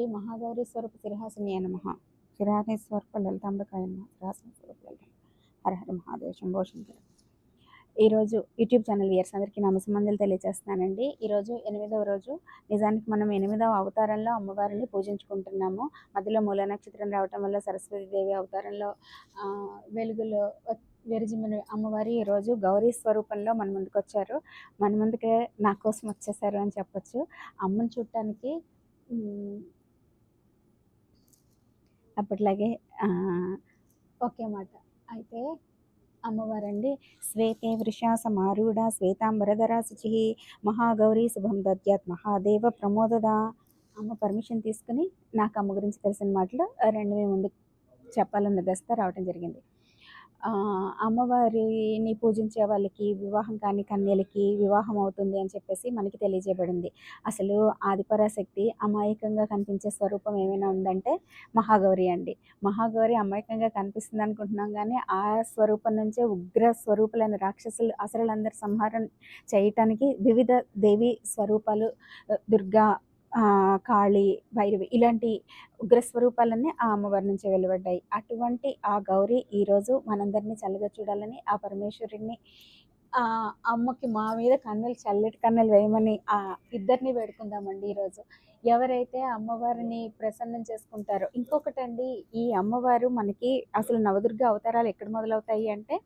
శ్రీ మహాగౌరీ స్వరూప సిరిహాసిని నమ. శిరహాని స్వరూప లలితాంబకాయ నమ. శిరహాసిని స్వరూప లలిత హర మహాదేవ శంభో శంకర. ఈరోజు యూట్యూబ్ ఛానల్ ఇయర్స్ అందరికీ నమసంబంధాలు తెలియజేస్తున్నానండి ఈరోజు ఎనిమిదవ రోజు. నిజానికి మనం ఎనిమిదవ అవతారంలో అమ్మవారిని పూజించుకుంటున్నాము. మధ్యలో మూల నక్షత్రం రావటం వల్ల సరస్వతి దేవి అవతారంలో వెలుగులో విరజిమ్మిన అమ్మవారి ఈరోజు గౌరీ స్వరూపంలో మన ముందుకు వచ్చారు. మన ముందుకే నా కోసం వచ్చేసారు అని చెప్పచ్చు. అమ్మని చూడటానికి అప్పట్లాగే ఓకే ఒకే మాట అయితే అమ్మవారండి శ్వేతే వృషా సమారూఢ శ్వేతాంబరధరా శుచి మహాగౌరీ శుభం దద్యాత్ మహాదేవ ప్రమోదద. అమ్మ పర్మిషన్ తీసుకుని నాకు అమ్మ గురించి తెలిసిన మాటలు రెండు మేము ముందు చెప్పాలన్న దస్తా రావడం జరిగింది. అమ్మవారిని పూజించే వాళ్ళకి వివాహం కాని కన్యలకి వివాహం అవుతుంది అని చెప్పేసి మనకి తెలియజేయబడింది. అసలు ఆదిపరాశక్తి అమాయకంగా కనిపించే స్వరూపం ఏమైనా ఉందంటే మహాగౌరి అండి. మహాగౌరి అమాయకంగా కనిపిస్తుంది అనుకుంటున్నాం కానీ ఆ స్వరూపం నుంచే ఉగ్ర స్వరూపులైన రాక్షసులు అసలులందరి సంహారం చేయటానికి వివిధ దేవి స్వరూపాలు దుర్గా కాళి భైరవి ఇలాంటి ఉగ్ర స్వరూపాలన్నీ ఆ అమ్మవారి నుంచి వెలువడ్డాయి. అటువంటి ఆ గౌరి ఈరోజు మనందరినీ చల్లగా చూడాలని ఆ పరమేశ్వరుడిని ఆ అమ్మకి మా మీద కన్నులు చల్లటి కన్నులు వేయమని ఆ ఇద్దరిని పెడుకుందామండి ఈరోజు. ఎవరైతే అమ్మవారిని ప్రసన్నం చేసుకుంటారో ఇంకొకటండి ఈ అమ్మవారు మనకి అసలు నవదుర్గ అవతారాలు ఎక్కడ మొదలవుతాయి అంటే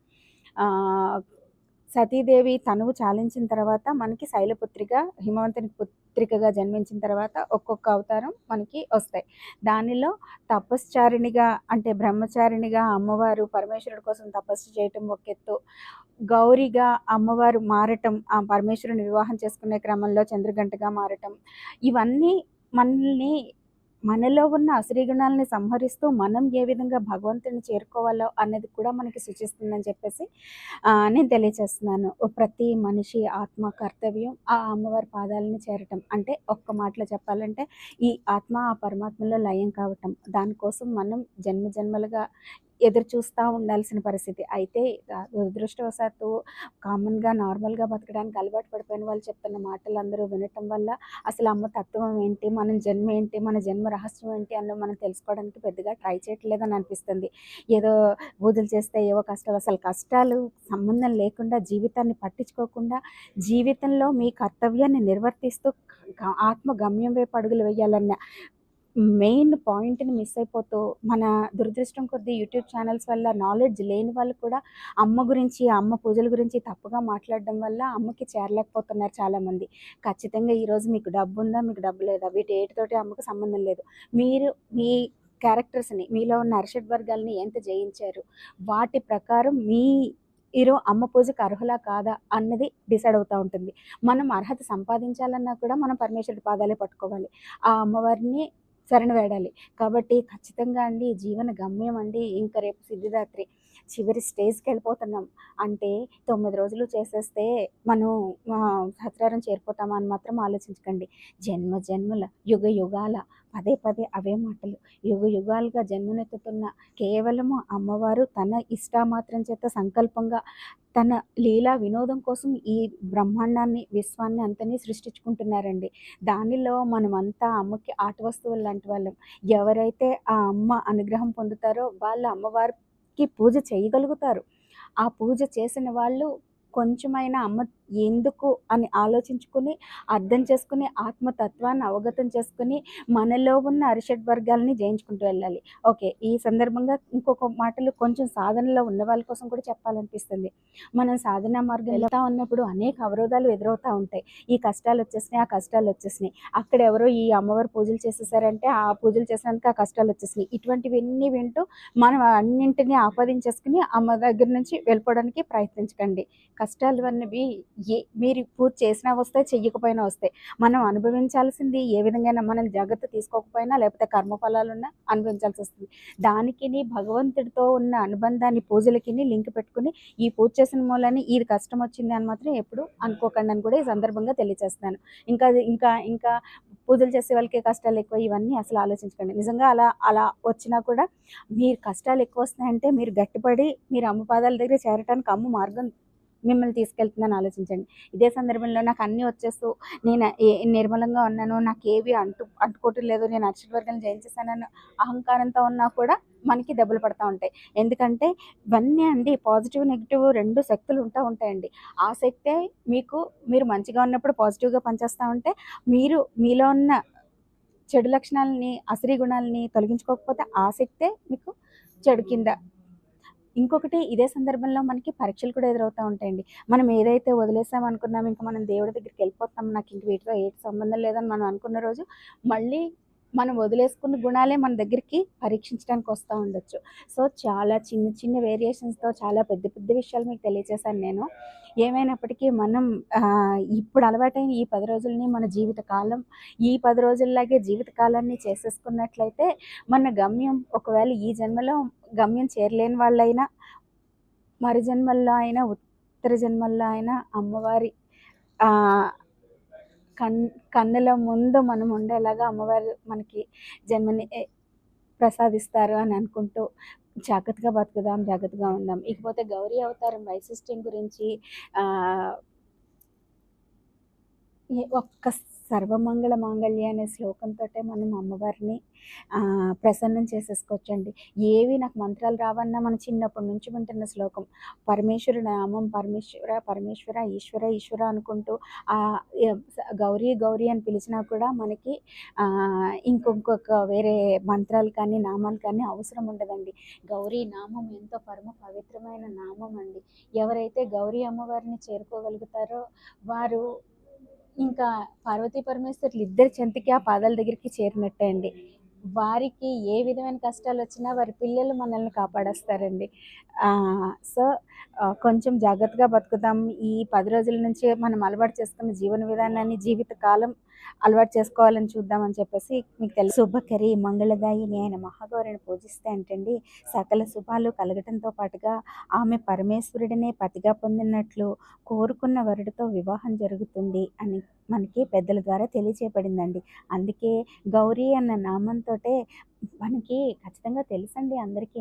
సతీదేవి తనువు చాలించిన తర్వాత మనకి శైలపుత్రిగా హిమవంతుని పుత్రికగా జన్మించిన తర్వాత ఒక్కొక్క అవతారం మనకి వస్తాయి. దానిలో తపశ్చారిణిగా అంటే బ్రహ్మచారిణిగా అమ్మవారు పరమేశ్వరుడి కోసం తపస్సు చేయటం ఒక ఎత్తు. గౌరిగా అమ్మవారు మారటం ఆ పరమేశ్వరుని వివాహం చేసుకునే క్రమంలో చంద్రగంటగా మారటం. ఇవన్నీ మనల్ని మనలో ఉన్న అశ్రీగుణాలని సంహరిస్తూ మనం ఏ విధంగా భగవంతుని చేరుకోవాలో అనేది కూడా మనకి సూచిస్తుందని చెప్పేసి నేను తెలియచేస్తున్నాను. ప్రతి మనిషి ఆత్మ కర్తవ్యం ఆ అమ్మవారి పాదాలని చేరటం. అంటే ఒక్క మాటలో చెప్పాలంటే ఈ ఆత్మ ఆ పరమాత్మలో లయం కావటం. దానికోసం మనం జన్మ జన్మలుగా ఎదురు చూస్తూ ఉండాల్సిన పరిస్థితి. అయితే దురదృష్టవశాత్తు కామన్గా నార్మల్గా బతకడానికి అలవాటు పడిపోయిన వాళ్ళు చెప్తున్న మాటలు అందరూ వినటం వల్ల అసలు అమ్మ తత్వం ఏంటి మన జన్మ ఏంటి మన జన్మ రహస్యం ఏంటి అన్న మనం తెలుసుకోవడానికి పెద్దగా ట్రై చేయట్లేదని అనిపిస్తుంది. ఏదో పూజలు చేస్తే ఏవో కష్టాలు అసలు కష్టాలు సంబంధం లేకుండా జీవితాన్ని పట్టించుకోకుండా జీవితంలో మీ కర్తవ్యాన్ని నిర్వర్తిస్తూ ఆత్మ గమ్యం వైపు అడుగులు వేయాలన్న మెయిన్ పాయింట్ని మిస్ అయిపోతూ మన దురదృష్టం కొద్దీ యూట్యూబ్ ఛానల్స్ వల్ల నాలెడ్జ్ లేని వాళ్ళు కూడా అమ్మ గురించి అమ్మ పూజల గురించి తప్పుగా మాట్లాడడం వల్ల అమ్మకి చేరలేకపోతున్నారు చాలామంది. ఖచ్చితంగా ఈరోజు మీకు డబ్బు ఉందా మీకు డబ్బు లేదా? వీటి ఏటితోటి అమ్మకు సంబంధం లేదు. మీరు మీ క్యారెక్టర్స్ని మీలో ఉన్న అరిషడ్ వర్గాల్ని ఎంత జయించారు? వాటి ప్రకారం మీ ఈరో అమ్మ పూజకు అర్హులా కాదా అన్నది డిసైడ్ అవుతూ ఉంటుంది. మనం అర్హత సంపాదించాలన్నా కూడా మనం పరమేశ్వరుడి పాదాలే పట్టుకోవాలి. ఆ అమ్మవారిని సరణ వేడాలి. కాబట్టి ఖచ్చితంగా అండి జీవన గమ్యం అండి. ఇంకా రేపు సిద్ధిదాత్రి. చివరి స్టేజ్కి వెళ్ళిపోతున్నాం అంటే తొమ్మిది రోజులు చేసేస్తే మనం సత్రారం చేరిపోతామా అని మాత్రం ఆలోచించకండి. జన్మ జన్మల యుగ యుగాల పదే పదే అవే మాటలు. యుగ యుగాలుగా జన్మనెత్తుతున్న కేవలము అమ్మవారు తన ఇష్టామాత్రం చేత సంకల్పంగా తన లీలా వినోదం కోసం ఈ బ్రహ్మాండాన్ని విశ్వాన్ని అంతని సృష్టించుకుంటున్నారండి. దానిలో మనమంతా అమ్మకి ఆట వస్తువులు లాంటి వాళ్ళం. ఎవరైతే ఆ అమ్మ అనుగ్రహం పొందుతారో వాళ్ళ అమ్మవారు కి పూజ చేయగలుగుతారు. ఆ పూజ చేసిన వాళ్ళు కొంచెమైనా అమ్మ ఎందుకు అని ఆలోచించుకుని అర్థం చేసుకుని ఆత్మతత్వాన్ని అవగతం చేసుకుని మనలో ఉన్న అరిషడ్ వర్గాలని జయించుకుంటూ వెళ్ళాలి. ఓకే ఈ సందర్భంగా ఇంకొక మాటలు కొంచెం సాధనలో ఉన్న వాళ్ళ కోసం కూడా చెప్పాలనిపిస్తుంది. మనం సాధన మార్గం వెళ్తా ఉన్నప్పుడు అనేక అవరోధాలు ఎదురవుతూ ఉంటాయి. ఈ కష్టాలు వచ్చేసినాయి ఆ కష్టాలు వచ్చేసినాయి. అక్కడ ఎవరో ఈ అమ్మవారు పూజలు చేసేసారంటే ఆ పూజలు చేసినందుకు ఆ కష్టాలు వచ్చేసినాయి. ఇటువంటివన్నీ వింటూ మనం అన్నింటినీ ఆపాదించేసుకుని అమ్మ దగ్గర నుంచి వెళ్ళిపోవడానికి ప్రయత్నించకండి. కష్టాలు అన్నవి ఏ మీరు పూర్తి చేసినా వస్తే చెయ్యకపోయినా వస్తాయి. మనం అనుభవించాల్సింది ఏ విధంగా మనం జాగ్రత్త తీసుకోకపోయినా లేకపోతే కర్మఫలాలున్నా అనుభవించాల్సి వస్తుంది. దానికి భగవంతుడితో ఉన్న అనుబంధాన్ని పూజలకి లింక్ పెట్టుకుని ఈ పూజ చేసిన మూలని ఇది కష్టం వచ్చింది అని మాత్రం ఎప్పుడు అనుకోకండి అని కూడా ఈ సందర్భంగా తెలియజేస్తున్నాను ఇంకా ఇంకా ఇంకా పూజలు చేసే వాళ్ళకి కష్టాలు ఎక్కువ ఇవన్నీ అసలు ఆలోచించకండి. నిజంగా అలా అలా వచ్చినా కూడా మీరు కష్టాలు ఎక్కువ వస్తున్నాయంటే మీరు గట్టిపడి మీరు అమ్మ పాదాల దగ్గర చేరటానికి అమ్మ మార్గం మిమ్మల్ని తీసుకెళ్తుందని ఆలోచించండి. ఇదే సందర్భంలో నాకు అన్నీ వచ్చేస్తూ నేను ఏ- నిర్మలంగా ఉన్నాను నాకు ఏవి అంటు అంటుకోవటం లేదు నేను అర్షడ్ వర్గాన్ని జయించేసానని అహంకారంతో ఉన్నా కూడా మనకి దెబ్బలు పడుతూ ఉంటాయి. ఎందుకంటే ఇవన్నీ అండి పాజిటివ్ నెగిటివ్ రెండు శక్తులు ఉంటా ఉంటాయండి. ఆ శక్తే మీకు మీరు మంచిగా ఉన్నప్పుడు పాజిటివ్గా పనిచేస్తూ ఉంటే మీరు మీలో ఉన్న చెడు లక్షణాలని అసరి గుణాలని తొలగించుకోకపోతే ఆ శక్తే మీకు చెడు కింద ఇంకొకటి ఇదే సందర్భంలో మనకి పరీక్షలు కూడా ఎదురవుతూ ఉంటాయండి. మనం ఏదైతే వదిలేసాం అనుకున్నాం ఇంకా మనం దేవుడి దగ్గరికి వెళ్ళిపోతాం నాకు ఇంక వీటితో ఏ సంబంధం లేదని మనం అనుకున్న రోజు మళ్ళీ మనం వదిలేసుకున్న గుణాలే మన దగ్గరికి పరీక్షించడానికి వస్తూ ఉండొచ్చు. సో చాలా చిన్న చిన్న వేరియేషన్స్తో చాలా పెద్ద పెద్ద విషయాలు మీకు తెలియజేశాను నేను. ఏమైనప్పటికీ మనం ఇప్పుడు అలవాటైన ఈ పది రోజుల్ని మన జీవితకాలం ఈ పది రోజుల్లాగే జీవిత కాలాన్ని చేసేసుకున్నట్లయితే మన గమ్యం ఒకవేళ ఈ జన్మలో గమ్యం చేరలేని వాళ్ళైనా మరు జన్మల్లో అయినా ఉత్తర జన్మల్లో అయినా అమ్మవారి కన్ కన్నుల ముందు మనం ఉండేలాగా అమ్మవారు మనకి జన్మని ప్రసాదిస్తారు అని అనుకుంటూ జాగ్రత్తగా బతుకుదాం జాగ్రత్తగా ఉందాం. ఇకపోతే గౌరీ అవతారం వైశిష్ట్యం గురించి ఒక్క సర్వమంగళ మాంగళ్య అనే శ్లోకంతో మనం అమ్మవారిని ప్రసన్నం ప్రసన్నం చేసేసుకోవచ్చండి. ఏవి నాకు మంత్రాలు రావన్నా మన చిన్నప్పటి నుంచి వింటున్న శ్లోకం. పరమేశ్వరు నామం పరమేశ్వర పరమేశ్వర ఈశ్వర ఈశ్వర అనుకుంటూ గౌరీ గౌరీ అని పిలిచినా కూడా మనకి ఇంకొక వేరే మంత్రాలు కానీ నామాలు కానీ అవసరం ఉండదండి. గౌరీ నామం ఎంతో పరమ పవిత్రమైన నామం అండి. ఎవరైతే గౌరీ అమ్మవారిని చేరుకోగలుగుతారో వారు ఇంకా పార్వతీ పరమేశ్వరులు ఇద్దరి చెంతకి ఆ పాదాల దగ్గరికి చేరినట్టే అండి వారికి ఏ విధమైన కష్టాలు వచ్చినా వారి పిల్లలు మనల్ని కాపాడేస్తారండి. సో కొంచెం జాగ్రత్తగా బతుకుదాం. ఈ పది రోజుల నుంచి మనం అలవాటు చేసుకున్న జీవన విధానాన్ని జీవిత కాలం అలవాటు చేసుకోవాలని చూద్దామని చెప్పేసి మీకు తెలుసు శుభకరి మంగళదాయిని ఆయన మహాగౌరిని పూజిస్తే అంటండి సకల శుభాలు కలగటంతో పాటుగా ఆమె పరమేశ్వరుడినే పతిగా పొందినట్లు కోరుకున్న వరుడితో వివాహం జరుగుతుంది అని మనకి పెద్దల ద్వారా తెలియచేయబడిందండి. అందుకే గౌరీ అన్న నామంతో మనకి ఖచ్చితంగా తెలుసండి అందరికీ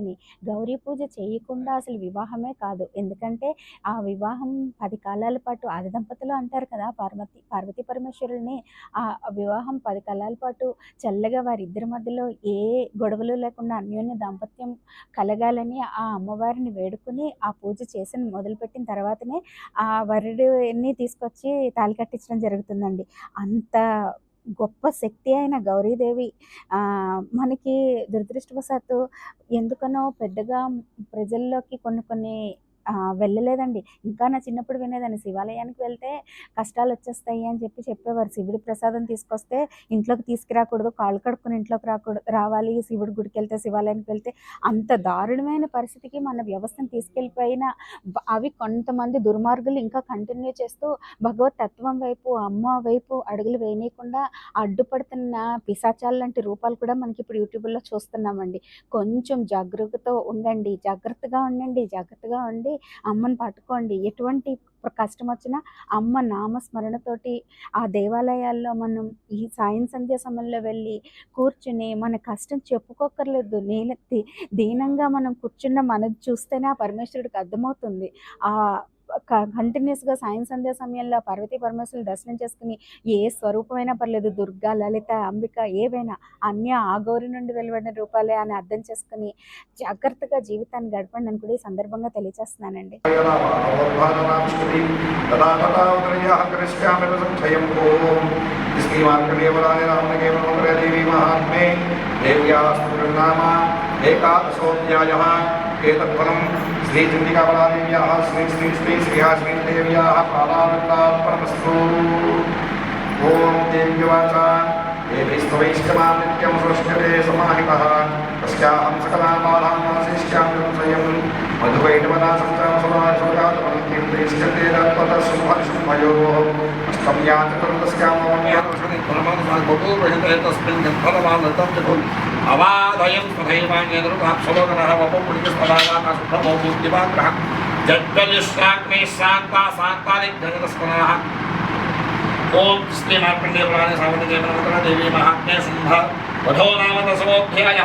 గౌరీ పూజ చేయకుండా అసలు వివాహమే కాదు. ఎందుకంటే ఆ వివాహం పది కాలాల పాటు ఆది దంపతులు అంటారు కదా పార్వతి పార్వతీ పరమేశ్వరుల్ని ఆ వివాహం పది కాలాల పాటు చల్లగా వారిద్దరి మధ్యలో ఏ గొడవలు లేకుండా అన్యోన్య దాంపత్యం కలగాలని ఆ అమ్మవారిని వేడుకుని ఆ పూజ చేసి మొదలుపెట్టిన తర్వాతనే ఆ వరుడిని తీసుకొచ్చి తాళి కట్టించడం జరుగుతుందండి. అంత గొప్ప శక్తి అయిన గౌరీదేవి మనకి దురదృష్టవశాత్తు ఎందుకనో పెద్దగా ప్రజల్లోకి కొన్ని కొన్ని వెళ్ళలేదండి. ఇంకా నా చిన్నప్పుడు వినేదాన్ని శివాలయానికి వెళ్తే కష్టాలు వచ్చేస్తాయి అని చెప్పి చెప్పేవారు. శివుడి ప్రసాదం తీసుకొస్తే ఇంట్లోకి తీసుకురాకూడదు కాళ్ళు కడుక్కుని ఇంట్లోకి రాకూడదు రావాలి. శివుడి గుడికి వెళ్తే శివాలయానికి వెళ్తే అంత దారుణమైన పరిస్థితికి మన వ్యవస్థను తీసుకెళ్ళిపోయిన అవి కొంతమంది దుర్మార్గులు ఇంకా కంటిన్యూ చేస్తూ భగవత్ తత్వం వైపు అమ్మ వైపు అడుగులు వేయనీయకుండా అడ్డుపడుతున్న పిశాచాల లాంటి రూపాలు కూడా మనకి ఇప్పుడు యూట్యూబ్లో చూస్తున్నామండి. కొంచెం జాగ్రత్తతో ఉండండి జాగ్రత్తగా ఉండండి జాగ్రత్తగా ఉండి అమ్మను పట్టుకోండి. ఎటువంటి కష్టం వచ్చినా అమ్మ నామస్మరణతోటి ఆ దేవాలయాల్లో మనం ఈ సాయం సంధ్య సమయంలో వెళ్ళి కూర్చుని మన కష్టం చెప్పుకోకర్లేదు నేను దీనంగా మనం కూర్చున్న మనది చూస్తేనే ఆ పరమేశ్వరుడికి అర్థమవుతుంది. ఆ కంటిన్యూస్గా సాయం సంధ్య సమయంలో పార్వతీ పరమేశ్వరులు దర్శనం చేసుకుని ఏ స్వరూపమైనా పర్లేదు దుర్గా లలిత అంబిక ఏవైనా అన్య ఆగోరి నుండి వెలువడిన రూపాలే అని అర్థం చేసుకుని జాగ్రత్తగా జీవితాన్ని గడపండి అని కూడా ఈ సందర్భంగా తెలియజేస్తున్నానండి ఏకాదశోధ్యాయ ఏతత్ఫలం देव्यास्तुर्नाम एकादशोऽध्यायः एतत्फलं श्रीचण्डिकाबलादेव्याः श्री श्री श्री श्रीहाश्रीदेव्याः पादानन्दात्परमस्तु ॐ देव्यवाच देवीस्तवैष्टमां नित्यं सृष्यते समाहितः तस्याहं सकलां बालां वासिष्यां संशयं मधुवैटवदा सप्तां समाशोगातमं कीर्तयिष्यते तत्त्वतः शुभशुभयोः अष्टम्या चतुर्दश्यां अवादयं तथैवान्यदृभाक्षलोकनः అవాదయం స్మధైవాణ్యోకరవపుడిస్తదాకాశుభమౌభూతిపాత్ర జడ్గలిష్టాగ్నే శాంత శాంతాదిగ్ధగతస్మరణ ఓం శ్రీమార్కండేపురాణి సామర్థ్యమనవతన దేవీ మహాత్మ్య శుంభ వధో నామ దశమోధ్యాయ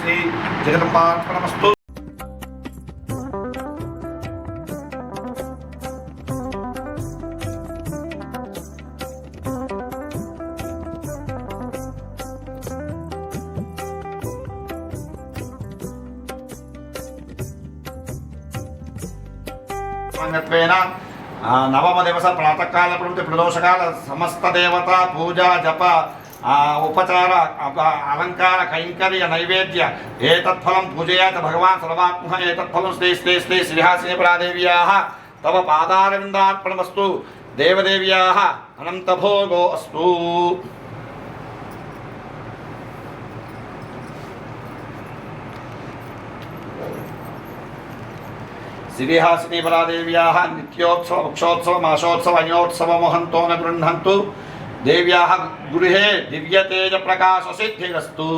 శ్రీ జగదంబాత్మనమస్తు సంగత్వేన నవమ దివస ప్రాతకాల ప్రవృత్తి ప్రదోషకాల సమస్త దేవత పూజ జప ఉపచార అలంకార కైంకర్య నైవేద్య ఏతత్ఫలం పూజయాత భగవాన్ సర్వాత్మ ఏతత్ఫలం శ్రీ శ్రీ శ్రీ శ్రీహాసినిపురాదేవ్యా తవ పాదారవిందార్పణమస్తు. దేవదేవ్యా అనంతభోగో అస్తు. श्रीहासिनीपरादेव्याः अयोत्सव अयोत्सवमोहन्तो न गृह्णन्तु। देव्याः गृहे दिव्यतेजप्रकाशसिद्धिरस्तु।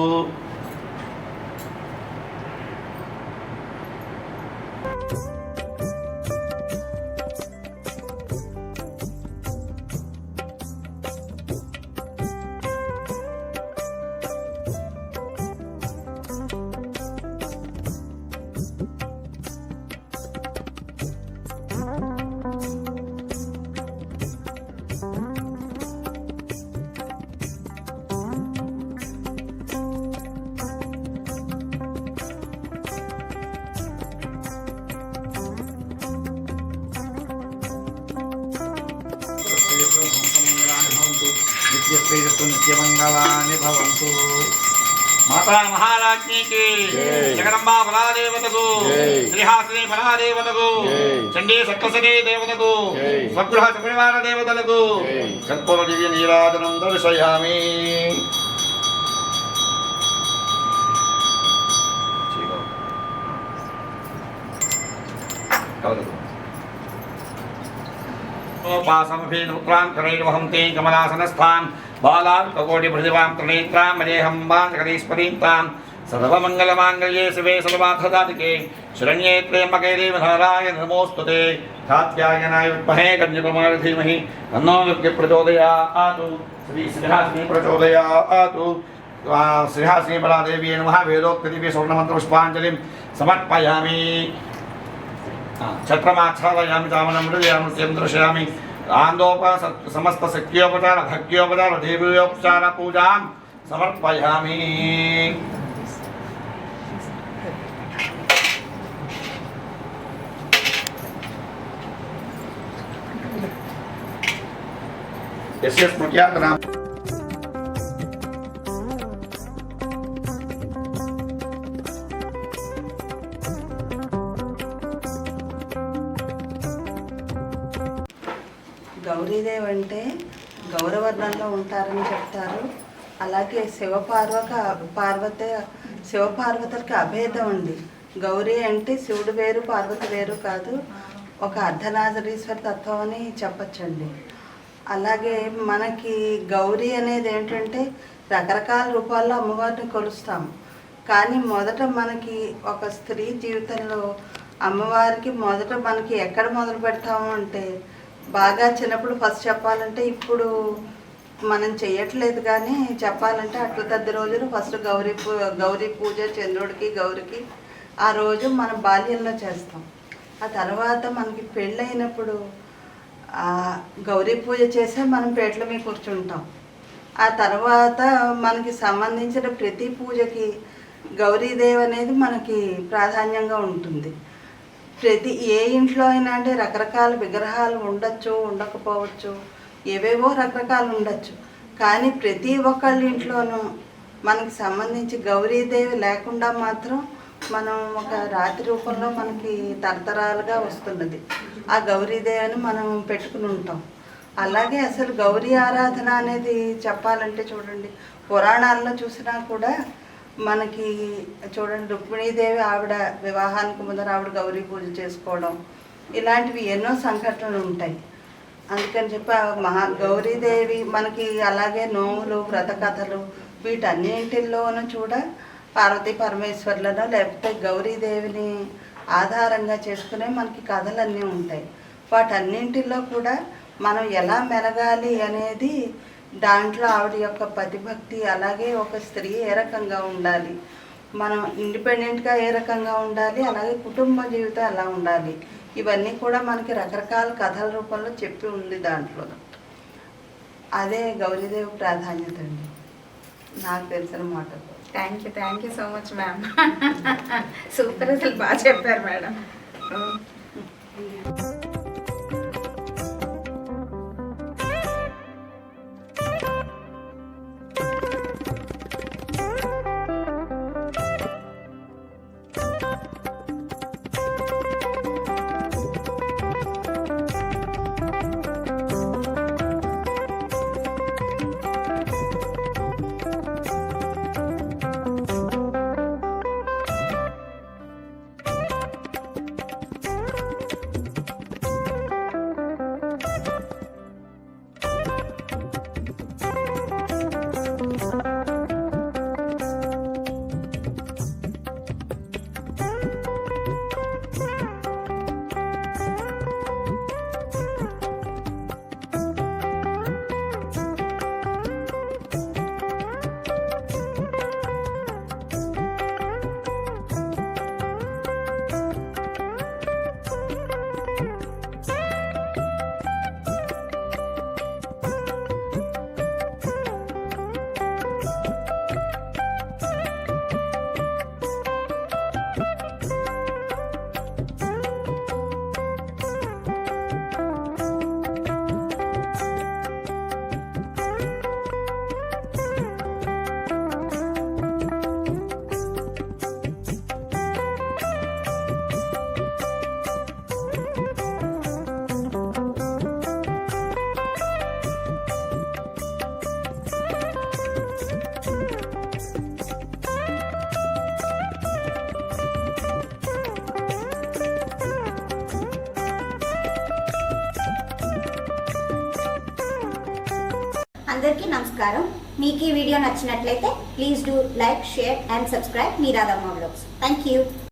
నిత్యశ్రేయస్సు నిత్యమంగళాని భవంతు మాతా మహారాజ్ఞికి జగదంబా ఫలాదేవతకు శ్రీహాసిని ఫలాదేవతకు చండీ సప్తసరీ దేవతకు స్వగృహ సుపరివార దేవతలకు కర్పూర దివ్య నీరాజనం దర్శయామి पासमभेदुक्रां करैर्वहन्ति कमलासनस्थान् बालार्ककोटिभृतिवां त्रिनेत्रां मदेहं वाञ्चकरीस्परीं तां सर्वमङ्गलमाङ्गल्ये शिवे सर्वार्थदातिके शरण्ये त्र्यम्बके देवधाराय नमोऽस्तु ते कात्यायनाय विद्महे कन्यकुमार धीमहि तन्नो विद्युत् प्रचोदयातु श्री श्रीहासिनी प्रचोदयातु श्रीहासिनी बलादेवी नमः वेदोक्तदिव्य स्वर्णमन्त्रपुष्पाञ्जलिं समर्पयामि ఛత్రమాచ్ఛాదయామి చామనం మృదయామి నృత్యం దృశ్యామి ఆందోప आंदोपा समस्त शक्तियोपचार भक्तियोपचार देवीयोपचार पूजा समर्पयामी। ऐसे स्मृतिया గౌరవర్ణంలో ఉంటారని చెప్తారు. అలాగే శివపార్వక పార్వత శివపార్వతులకి అభేదం ఉంది. గౌరీ అంటే శివుడు వేరు పార్వతి వేరు కాదు. ఒక అర్ధనాథరీశ్వర తత్వం అని చెప్పచ్చండి. అలాగే మనకి గౌరీ అనేది ఏంటంటే రకరకాల రూపాల్లో అమ్మవారిని కొలుస్తాం. కానీ మొదట మనకి ఒక స్త్రీ జీవితంలో అమ్మవారికి మొదట మనకి ఎక్కడ మొదలు పెడతాము అంటే బాగా చిన్నప్పుడు ఫస్ట్ చెప్పాలంటే ఇప్పుడు మనం చేయట్లేదు కానీ చెప్పాలంటే అట్ల తద్ది రోజులు ఫస్ట్ గౌరీ పూ గౌరీ పూజ చంద్రుడికి గౌరికి ఆ రోజు మనం బాల్యంలో చేస్తాం. ఆ తర్వాత మనకి పెళ్ళైనప్పుడు ఆ గౌరీ పూజ చేసే మనం పేటల మీద కూర్చుంటాం. ఆ తర్వాత మనకి సంబంధించిన ప్రతి పూజకి గౌరీదేవి అనేది మనకి ప్రాధాన్యంగా ఉంటుంది. ప్రతి ఏ ఇంట్లో అయినా అంటే రకరకాల విగ్రహాలు ఉండొచ్చు ఉండకపోవచ్చు. ఏవేవో రకరకాలు ఉండొచ్చు. కానీ ప్రతి ఒక్కళ్ళ ఇంట్లోనూ మనకి సంబంధించి గౌరీదేవి లేకుండా మాత్రం మనం ఒక రాతి రూపంలో మనకి తరతరాలుగా వస్తున్నది. ఆ గౌరీదేవిని మనం పెట్టుకుని ఉంటాం. అలాగే అసలు గౌరీ ఆరాధన అనేది చెప్పాలంటే చూడండి పురాణాల్లో చూసినా కూడా మనకి చూడండి రుక్మిణీదేవి ఆవిడ వివాహానికి ముందర ఆవిడ గౌరీ పూజ చేసుకోవడం ఇలాంటివి ఎన్నో సంఘటనలు ఉంటాయి. అందుకని చెప్పి మహా గౌరీదేవి మనకి అలాగే నోములు వ్రత కథలు వీటన్నింటిలోనూ చూడ పార్వతీ పరమేశ్వర్లను లేకపోతే గౌరీదేవిని ఆధారంగా చేసుకునే మనకి కథలన్నీ ఉంటాయి. వాటన్నింటిలో కూడా మనం ఎలా మెలగాలి అనేది దాంట్లో ఆవిడ యొక్క పతిభక్తి అలాగే ఒక స్త్రీ ఏ రకంగా ఉండాలి? మనం ఇండిపెండెంట్గా ఏ రకంగా ఉండాలి? అలాగే కుటుంబ జీవితం ఎలా ఉండాలి? ఇవన్నీ కూడా మనకి రకరకాల కథల రూపంలో చెప్పి ఉంది దాంట్లో. అదే గౌరీదేవి ప్రాధాన్యత అండి. నాకు తెలిసిన మాటలు thank you thank you so much ma'am super అసలు బాగా చెప్పారు మేడం. అందరికీ నమస్కారం. మీకు ఈ వీడియో నచ్చినట్లయితే please do like share and subscribe me Radhamma blogs thank you